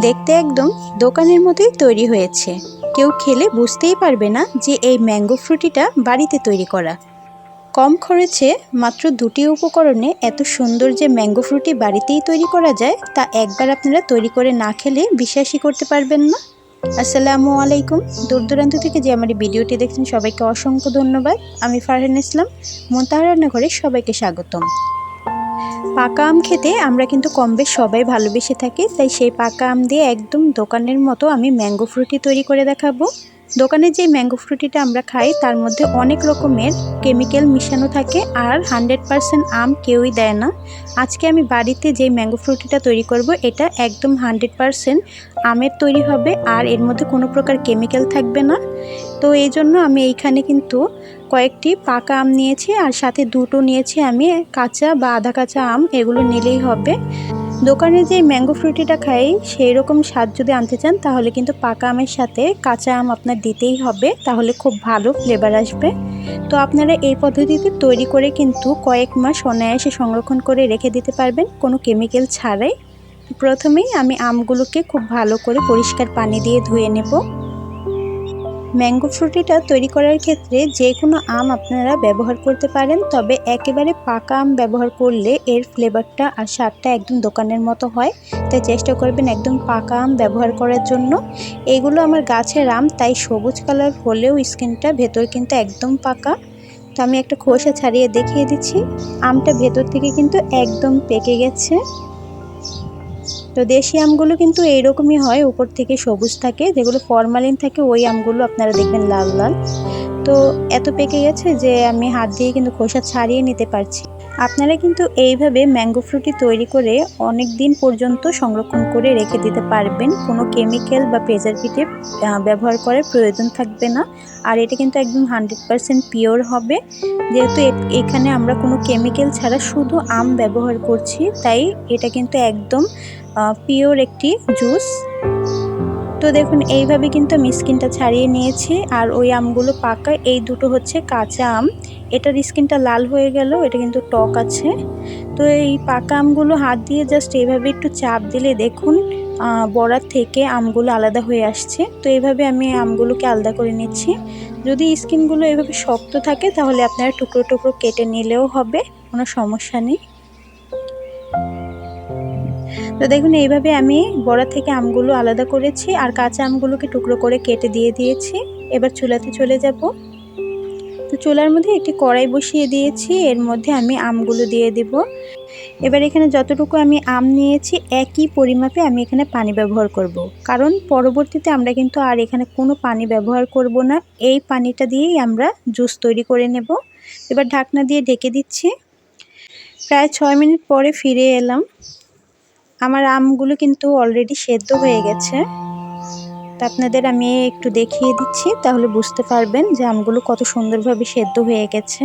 দেখতে একদম দোকানের মতোই তৈরি হয়েছে। কেউ খেলে বুঝতেই পারবে না যে এই ম্যাঙ্গো ফ্রুটিটা বাড়িতে তৈরি করা। কম খরচে মাত্র দুটি উপকরণে এত সুন্দর যে ম্যাঙ্গো ফ্রুটি বাড়িতেই তৈরি করা যায়, তা একবার আপনারা তৈরি করে না খেলে বিশ্বাসই করতে পারবেন না। আসসালামু আলাইকুম। দূর দূরান্ত থেকে যে আমার এই ভিডিওটি দেখছেন, সবাইকে অসংখ্য ধন্যবাদ। আমি ফারহান ইসলাম মন্তাহা রান্নাঘরে সবাইকে স্বাগতম। পাকা আম খেতে আমরা কিন্তু কম বেশ সবাই ভালোবেসে থাকি, তাই সেই পাকা আম দিয়ে একদম দোকানের মতো আমি ম্যাঙ্গো ফ্রুটি তৈরি করে দেখাবো। দোকানে যে ম্যাঙ্গো ফ্রুটিটা আমরা খাই, তার মধ্যে অনেক রকমের কেমিক্যাল মিশানো থাকে আর হান্ড্রেড পারসেন্ট আম কেউই দেয় না। আজকে আমি বাড়িতে যে ম্যাঙ্গো ফ্রুটিটা তৈরি করব, এটা একদম হান্ড্রেড পারসেন্ট আমের তৈরি হবে আর এর মধ্যে কোনো প্রকার কেমিক্যাল থাকবে না। তো এই জন্য আমি এইখানে কিন্তু কয়েকটি পাকা আম নিয়েছি আর সাথে দুটো নিয়েছি আমি, কাঁচা বা আধা কাঁচা আম, এগুলো নিলেই হবে। দোকানে যে ম্যাঙ্গো ফ্রুটিটা খাই সেই রকম স্বাদ যদি আনতে চান, তাহলে কিন্তু পাকা আমের সাথে কাঁচা আম আপনার দিতেই হবে, তাহলে খুব ভালো ফ্লেভার আসবে। তো আপনারা এই পদ্ধতিতে তৈরি করে কিন্তু কয়েক মাস অনায়াসে সংরক্ষণ করে রেখে দিতে পারবেন, কোনো কেমিক্যাল ছাড়াই। প্রথমেই আমি আমগুলোকে খুব ভালো করে পরিষ্কার পানি দিয়ে ধুয়ে নেব। ম্যাঙ্গো ফ্রুটিটা তৈরি করার ক্ষেত্রে যে কোনো আম আপনারা ব্যবহার করতে পারেন, তবে একেবারে পাকা আম ব্যবহার করলে এর ফ্লেভারটা আর স্বাদটা একদম দোকানের মতো হয়। তাই চেষ্টা করবেন একদম পাকা আম ব্যবহার করার জন্য। এগুলো আমার গাছের আম, তাই সবুজ কালার হলেও স্কিনটা ভেতর কিন্তু একদম পাকা। তো আমি একটা খোসা ছাড়িয়ে দেখিয়ে দিচ্ছি। আমটা ভেতর থেকে কিন্তু একদম পেকে গেছে। তো দেশি আমগুলো কিন্তু এইরকমই হয়, উপর থেকে সবুজ থাকে, যেগুলো ফরমালিন থাকে, ওই আমগুলো আপনারা দেখবেন লাল লাল। তো এত পেকে গেছে যে আমি হাত দিয়ে কিন্তু খোসা ছাড়িয়ে নিতে পারছি। আপনারা কিন্তু এইভাবে ম্যাঙ্গো ফ্রুটি তৈরি করে অনেক দিন পর্যন্ত সংরক্ষণ করে রেখে দিতে পারবেন। কোনো কেমিক্যাল বা প্রেজারভেটিভ ব্যবহার করার প্রয়োজন থাকবে না। আর এটা কিন্তু একদম হান্ড্রেড পারসেন্ট পিওর হবে। যেহেতু এখানে আমরা কোনো কেমিক্যাল ছাড়া শুধু আম ব্যবহার করছি, তাই এটা কিন্তু একদম পিওর একটি জুস তো দেখুন, এইভাবে কিন্তু আমি স্কিনটা ছাড়িয়ে নিয়েছি। আর ওই আমগুলো পাকা, এই দুটো হচ্ছে কাঁচা আম। এটার স্কিনটা লাল হয়ে গেল, এটা কিন্তু টক আছে। তো এই পাকা আমগুলো হাত দিয়ে জাস্ট এইভাবে একটু চাপ দিলে দেখুন বড়ার থেকে আমগুলো আলাদা হয়ে আসছে। তো এইভাবে আমি আমগুলোকে আলাদা করে নিচ্ছি। যদি স্কিনগুলো এভাবে শক্ত থাকে, তাহলে আপনারা টুকরো টুকরো কেটে নিলেও হবে, কোনো সমস্যা নেই। তো দেখুন, এইভাবে আমি বড়া থেকে আমগুলো আলাদা করেছি আর কাঁচা আমগুলোকে টুকরো করে কেটে দিয়ে দিয়েছি। এবার চুলাতে চলে যাব। তো চুলার মধ্যে একটি কড়াই বসিয়ে দিয়েছি, এর মধ্যে আমি আমগুলো দিয়ে দেব। এবার এখানে যতটুকু আমি আম নিয়েছি, একই পরিমাপে আমি এখানে পানি ব্যবহার করব। কারণ পরবর্তীতে আমরা কিন্তু আর এখানে কোনো পানি ব্যবহার করব না। এই পানিটা দিয়েই আমরা জুস তৈরি করে নেব। এবার ঢাকনা দিয়ে ঢেকে দিচ্ছি। প্রায় ছয় মিনিট পরে ফিরে এলাম। আমার আমগুলো কিন্তু অলরেডি সেদ্ধ হয়ে গেছে। তা আপনাদের আমি একটু দেখিয়ে দিচ্ছি, তাহলে বুঝতে পারবেন যে আমগুলো কত সুন্দরভাবে সেদ্ধ হয়ে গেছে।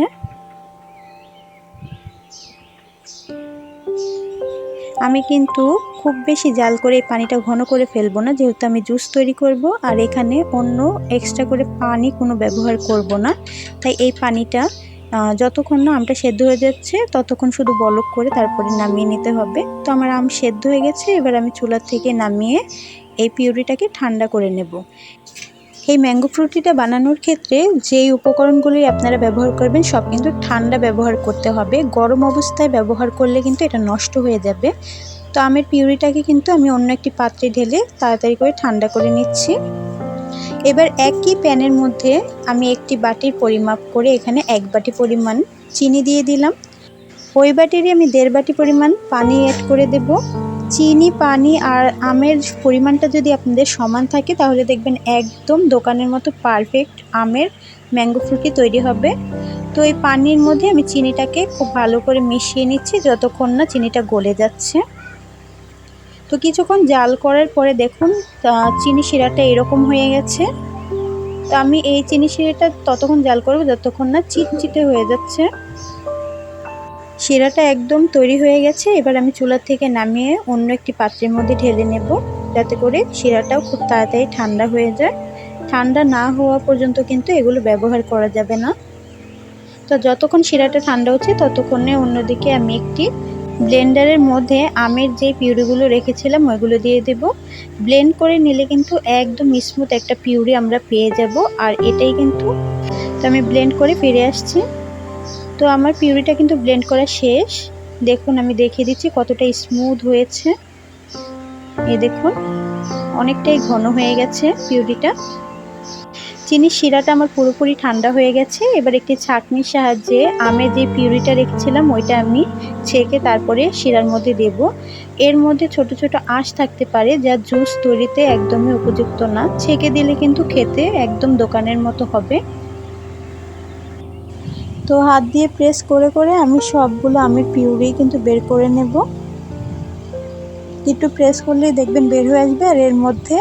আমি কিন্তু খুব বেশি জাল করে এই পানিটা ঘন করে ফেলব না, যেহেতু আমি জুস তৈরি করব, আর এখানে অন্য এক্সট্রা করে পানি কোনো ব্যবহার করব না। তাই এই পানিটা যতক্ষণ না আমটা সেদ্ধ হয়ে যাচ্ছে, ততক্ষণ শুধু বলক করে তারপরে নামিয়ে নিতে হবে। তো আমার আম সেদ্ধ হয়ে গেছে, এবার আমি চুলার থেকে নামিয়ে এই পিউরিটাকে ঠান্ডা করে নেব। এই ম্যাঙ্গো ফ্রুটিটা বানানোর ক্ষেত্রে যেই উপকরণগুলি আপনারা ব্যবহার করবেন, সব কিন্তু ঠান্ডা ব্যবহার করতে হবে। গরম অবস্থায় ব্যবহার করলে কিন্তু এটা নষ্ট হয়ে যাবে। তো আমের পিউরিটাকে কিন্তু আমি অন্য একটি পাত্রে ঢেলে তাড়াতাড়ি করে ঠান্ডা করে নিচ্ছি। এবার একই প্যানের মধ্যে আমি একটি বাটির পরিমাপ করে এখানে এক বাটি পরিমাণ চিনি দিয়ে দিলাম। ওই বাটিরই আমি দেড় বাটি পরিমাণ পানি অ্যাড করে দেব। চিনি, পানি আর আমের পরিমাণটা যদি আপনাদের সমান থাকে, তাহলে দেখবেন একদম দোকানের মতো পারফেক্ট আমের ম্যাঙ্গো ফ্রুটি তৈরি হবে। তো এই পানির মধ্যে আমি চিনিটাকে খুব ভালো করে মিশিয়ে নিচ্ছি, যতক্ষণ না চিনিটা গলে যাচ্ছে। তো কিছুক্ষণ জাল করার পরে দেখুন চিনি শিরাটা এরকম হয়ে গেছে। তো আমি এই চিনি শিরাটা ততক্ষণ জাল করব যতক্ষণ না চিটচিটে হয়ে যাচ্ছে। শিরাটা একদম তৈরি হয়ে গেছে, এবার আমি চুলার থেকে নামিয়ে অন্য একটি পাত্রের মধ্যে ঢেলে নেব, যাতে করে শিরাটাও খুব তাড়াতাড়ি ঠান্ডা হয়ে যায়। ঠান্ডা না হওয়া পর্যন্ত কিন্তু এগুলো ব্যবহার করা যাবে না। তো যতক্ষণ শিরাটা ঠান্ডা হচ্ছে, ততক্ষণে অন্যদিকে আমি একটি ব্লেন্ডারের মধ্যে আমের যে পিউরিগুলো রেখেছিলাম, ওইগুলো দিয়ে দেব। ব্লেন্ড করে নিলে কিন্তু একদম স্মুথ একটা পিউরি আমরা পেয়ে যাব। আর এটাই কিন্তু তো আমি ব্লেন্ড করে ফিরে আসছি। তো আমার পিউরিটা কিন্তু ব্লেন্ড করা শেষ। দেখুন, আমি দেখিয়ে দিচ্ছি কতটা স্মুথ হয়েছে। এ দেখুন, অনেকটাই ঘন হয়ে গেছে পিউরিটা। চিনির শিরাটা আমার পুরোপুরি ঠান্ডা হয়ে গেছে। এবার একটি ছাঁকনির সাহায্যে আমের যে পিউরিটা রেখেছিলাম, ওইটা আমি ছেঁকে তারপরে শিরার মধ্যে দেব। এর মধ্যে ছোট ছোট আঁশ থাকতে পারে যা জুস তৈরিতে একদমই উপযুক্ত না। ছেঁকে দিলে কিন্তু খেতে একদম দোকানের মতো হবে। তো হাত দিয়ে প্রেস করে করে আমি সবগুলো আমের পিউরি কিন্তু বের করে নেব। একটু প্রেস করলেই দেখবেন বের হয়ে আসবে আর এর মধ্যে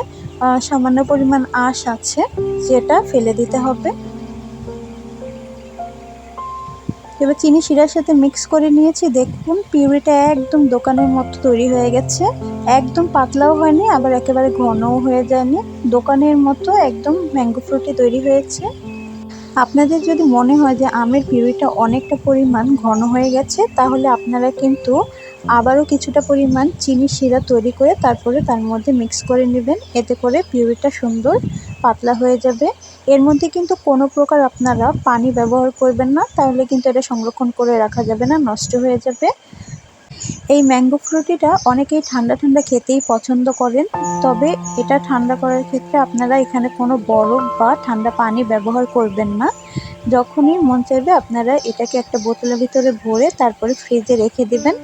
সামান্য পরিমাণ আঁশ আছে যেটা ফেলে দিতে হবে। এবার চিনি শিরার সাথে মিক্স করে নিয়েছি। দেখুন, পিউরিটা একদম দোকানের মতো তৈরি হয়ে গেছে। একদম পাতলাও হয়নি, আবার একেবারে ঘনও হয়ে যায়নি। দোকানের মতো একদম ম্যাঙ্গো ফ্রুটি তৈরি হয়েছে। আপনাদের যদি মনে হয় যে আমের পিউরিটা অনেকটা পরিমাণ ঘন হয়ে গেছে, তাহলে আপনারা কিন্তু আবারও কিছুটা পরিমাণ চিনি শিরা তৈরি করে তারপরে তার মধ্যে মিক্স করে নেবেন। এতে করে পিউরিটা সুন্দর পাতলা হয়ে যাবে। এর মধ্যে কিন্তু কোনো প্রকার আপনারা পানি ব্যবহার করবেন না, তাহলে কিন্তু এটা সংরক্ষণ করে রাখা যাবে না, নষ্ট হয়ে যাবে। এই ম্যাঙ্গো ফ্রুটিটা অনেকেই ঠান্ডা ঠান্ডা খেতেই পছন্দ করেন, তবে এটা ঠান্ডা করার ক্ষেত্রে আপনারা এখানে কোনো বরফ বা ঠান্ডা পানি ব্যবহার করবেন না। যখনই মন চাইবে আপনারা এটাকে একটা বোতলের ভিতরে ভরে তারপরে ফ্রিজে রেখে দেবেন,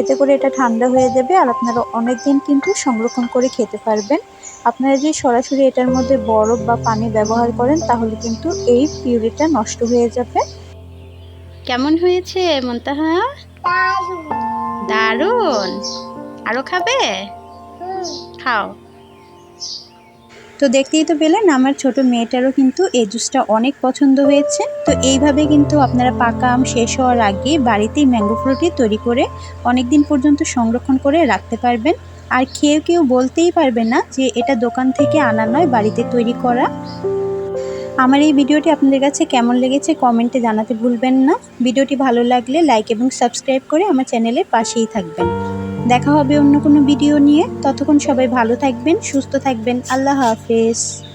এতে করে এটা ঠান্ডা হয়ে যাবে আর আপনারা অনেক দিন কিন্তু সংরক্ষণ করে খেতে পারবেন। আপনারা যদি সরাসরি এটার মধ্যে বরফ বা পানি ব্যবহার করেন তাহলে কিন্তু এই পিউরিটা নষ্ট হয়ে যাবে। কেমন হয়েছে মন্তাহা? দারুণ। আরও খাবে? খাও। তো দেখতেই তো পেলেন আমার ছোট মেয়েটারও কিন্তু এই জুসটা অনেক পছন্দ হয়েছে। তো এইভাবে কিন্তু আপনারা পাকা আম শেষ হওয়ার আগে বাড়িতেই ম্যাঙ্গো ফ্রুটি তৈরি করে অনেক দিন পর্যন্ত সংরক্ষণ করে রাখতে পারবেন। আর কেউ কেউ বলতেই পারবে না যে এটা দোকান থেকে আনা নয়, বাড়িতে তৈরি করা। আমার এই ভিডিওটি আপনাদের কাছে কেমন লেগেছে কমেন্টে জানাতে ভুলবেন না। ভিডিওটি ভালো লাগলে লাইক এবং সাবস্ক্রাইব করে আমার চ্যানেলের পাশেই থাকবেন। দেখা হবে অন্য কোনো ভিডিও নিয়ে। ততক্ষণ সবাই ভালো থাকবেন, সুস্থ থাকবেন। আল্লাহ হাফেজ।